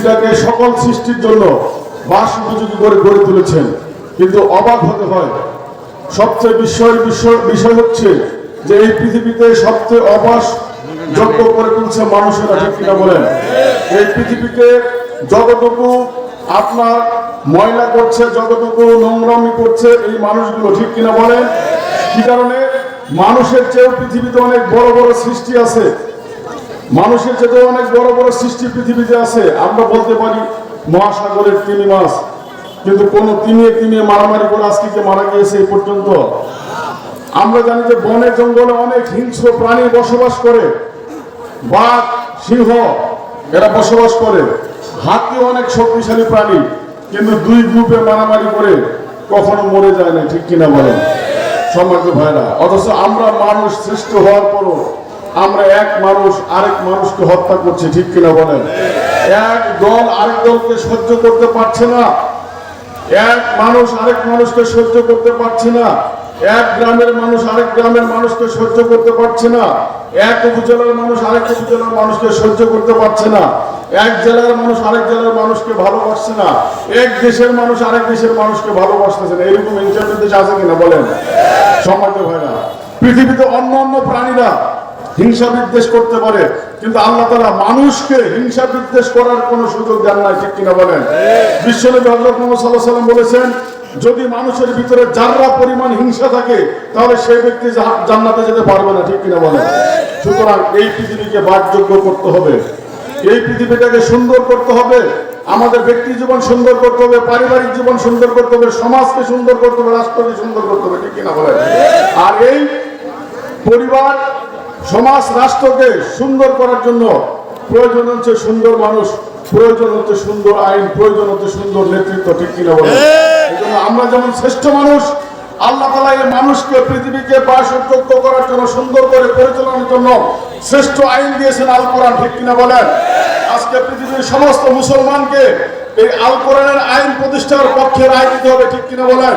পৃথিবীটাকে সকল সৃষ্টির জন্য বাস উপযোগী করে গড়ে তুলেছেন। কিন্তু অবাক হতে হয়, সবচেয়ে বিস্ময়ের বিষয় হচ্ছে যে এই পৃথিবীতে সবচেয়ে অবাস যোগ্য করে তুলছে মানুষেরা, ঠিক কিনা বলেন? এই পৃথিবীকে যতটুকু আপনার ময়লা করছে, যতটুকু নোংরামি করছে এই মানুষগুলো, ঠিক কিনা বলেন? কি কারণে? মানুষের চেয়েও পৃথিবীতে অনেক বড় বড় সৃষ্টি আছে। মানুষের চেয়ে অনেক বড় বড় সৃষ্টি পৃথিবীতে আছে, আমরা বলতে পারি মহাসাগরের তিমি মাছ। কিন্তু কোন তিমিয়ে তিমিয়ে মারামারি করে আজকে যে মারা গিয়েছে এই পর্যন্ত, আমরা জানি যে বনে জঙ্গলে অনেক হিংস্র প্রাণী বসবাস করে। বাঘ, সিংহ, এরা বসবাস করে। হাতি অনেক শক্তিশালী প্রাণী, কিন্তু দুই গ্রুপে মারামারি করে কখনো মরে যায় না, ঠিক কিনা বলেন? সম্মানিত ভাইরা অথচ আমরা মানুষ সৃষ্টি হওয়ার পরও আমরা এক মানুষ, আরেক মানুষকে হত্যা করছি, ঠিক কিনা বলেন? এক দল আরেক দলকে সহ্য করতে পারছে না। এক মানুষ আরেক মানুষকে সহ্য করতে পারছে না। এক গ্রামের মানুষ আরেক গ্রামের মানুষকে সহ্য করতে পারছে না। এক উপজেলার মানুষ আরেক উপজেলার মানুষকে সহ্য করতে পারছে না। এক জেলার মানুষ আরেক জেলার মানুষকে ভালোবাসছে না। এক দেশের মানুষ আরেক দেশের মানুষকে ভালোবাসতেছে না। এরকম ইন্টারনেট দেশ আছে কিনা বলেন? সম্মানিত ভাইরা, পৃথিবীতে অন্য অন্য প্রাণীরা হিংসা বিদ্বেষ করতে পারে কিন্তু আল্লাহ তালা মানুষকে হিংসা বিদ্বেষ করার কোনো সুযোগ দেন নাই ঠিক কিনা বলেন? বিশ্বনবী হজরত মোহাম্মদ সাল্লাহ সাল্লাম বলেছেন যদি মানুষের ভিতরে যাররা পরিমাণ হিংসা থাকে তাহলে সেই ব্যক্তি জান্নাতে যেতে পারবে না ঠিক কিনা বলেন? সুতরাং এই পৃথিবীকে বাদযোগ্য করতে হবে। এই পৃথিবীটাকে সুন্দর করতে হবে আমাদের ব্যক্তি জীবন সুন্দর করতে হবে পারিবারিক জীবন সুন্দর করতে হবে সমাজকে সুন্দর করতে হবে রাষ্ট্রকে সুন্দর করতে হবে ঠিক কিনা বলেন? আর এই পরিবার সমাজ রাষ্ট্রকে সুন্দর করার জন্য প্রয়োজন হচ্ছে সুন্দর মানুষ প্রয়োজন হচ্ছে সুন্দর আইন প্রয়োজন হচ্ছে সুন্দর নেতৃত্ব ঠিক কিনা বলে আমরা যেমন শ্রেষ্ঠ মানুষ আল্লাহ তালা এই মানুষকে পৃথিবীকে বাসযোগ্য করার জন্য সুন্দর করে পরিচালনার জন্য শ্রেষ্ঠ আইন দিয়েছেন আল কোরআন ঠিক কিনা বলেন? আজকে পৃথিবীর সমস্ত মুসলমানকে এই আল কোরআনের আইন প্রতিষ্ঠার পক্ষে রায় দিতে হবে ঠিক কিনা বলেন?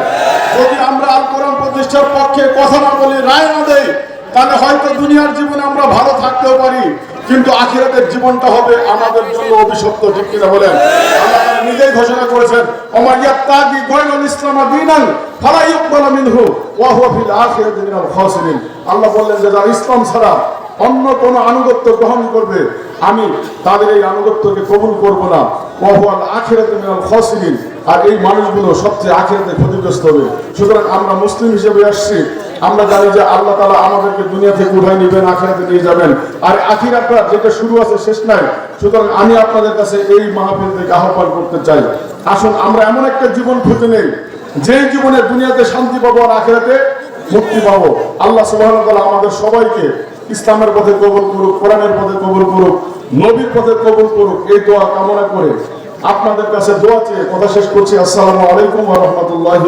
যদি আমরা আল কোরআন প্রতিষ্ঠার পক্ষে কথা না বলি রায় না দেই তাহলে হয়তো দুনিয়ার জীবনে আমরা ভালো থাকতেও পারি, কিন্তু আখিরাতের জীবনটা হবে আমাদের জন্য অভিশপ্ত, ঠিক কিনা বলেন? নিজেই ঘোষণা করেছেন, ওমা ইয়াত্তাগি গায়রুল ইসলাম দীনান, ফালা ইউকবালু মিনহু, ওয়া হুয়া ফিল আখিরাতি মিনাল খাসিরিন। আল্লাহ বললেন যে যারা ইসলাম ছাড়া অন্য কোন আনুগত্য গ্রহণ করবে, আমি তাদের এই আনুগত্যকে কবুল করব না। ওয়াহুয়াল আখিরাতে মিনাল খাসিরিন। আর এই মানুষগুলো সবচেয়ে আখিরাতে ক্ষতিগ্রস্ত হবে। সুতরাং আমরা মুসলিম হিসেবে আসছি আমরা জানি যে আল্লাহ তালা আমাদেরকে দুনিয়া থেকে উঠাই নিবেন, আখিরাতে নিয়ে যাবেন। আর আখিরাতটা যেটা শুরু আছে শেষ নাই। সুতরাং আমি আপনাদের কাছে এই মাহফিল থেকে আহ্বান করতে চাই। আসুন, আমরা এমন একটা জীবন খুঁজে নেই যে জীবনে দুনিয়াতে শান্তি পাবো আর আখিরাতে মুক্তি পাবো। আল্লাহ তাআলা আমাদের সবাইকে ইসলামের পথে কবুল করুক, কোরআনের পথে কবুল করুক, নবীর পথে কবুল করুক, এই দোয়া কামনা করে আপনাদের কাছে দোয়া চেয়ে কথা শেষ করছি। আসসালামু আলাইকুম রাহমাতুল্লাহি